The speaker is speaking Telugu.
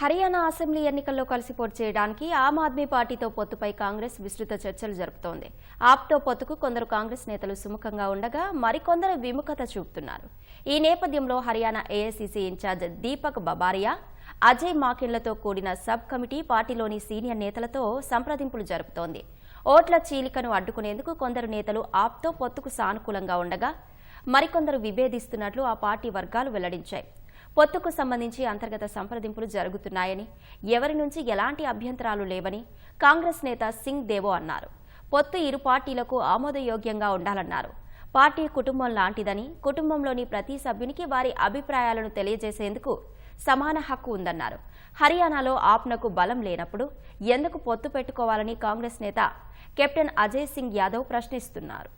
హర్యానా అసెంబ్లీ ఎన్నికల్లో కలిసి పోటీ చేయడానికి ఆమ్ ఆద్మీ పార్టీతో పొత్తుపై కాంగ్రెస్ విస్తృత చర్చలు జరుపుతోంది. ఆప్తో పొత్తుకు కొందరు కాంగ్రెస్ నేతలు సుముఖంగా ఉండగా మరికొందరు విముఖత చూపుతున్నారు. ఈ నేపథ్యంలో హర్యానా ఏఐసీసీ ఇన్ఛార్జ్ దీపక్ బబారియా అజయ్ మాకిన్లతో కూడిన సబ్ కమిటీ పార్టీలోని సీనియర్ నేతలతో సంప్రదింపులు జరుపుతోంది. ఓట్ల చీలికను అడ్డుకునేందుకు కొందరు నేతలు ఆప్తో పొత్తుకు సానుకూలంగా ఉండగా మరికొందరు విభేదిస్తున్నట్లు ఆ పార్టీ వర్గాలు వెల్లడించాయి. పొత్తుకు సంబంధించి అంతర్గత సంప్రదింపులు జరుగుతున్నాయని ఎవరి నుంచి ఎలాంటి అభ్యంతరాలు లేవని కాంగ్రెస్ నేత సింగ్ దేవో అన్నారు. పొత్తు ఇరు పార్టీలకు ఆమోదయోగ్యంగా ఉండాలన్నారు. పార్టీ కుటుంబం లాంటిదని కుటుంబంలోని ప్రతి సభ్యునికి వారి అభిప్రాయాలను తెలియజేసేందుకు సమాన హక్కు ఉందన్నారు. హర్యానాలో ఆప్నకు బలం లేనప్పుడు ఎందుకు పొత్తు పెట్టుకోవాలని కాంగ్రెస్ నేత కెప్టెన్ అజయ్ సింగ్ యాదవ్ ప్రశ్నిస్తున్నారు.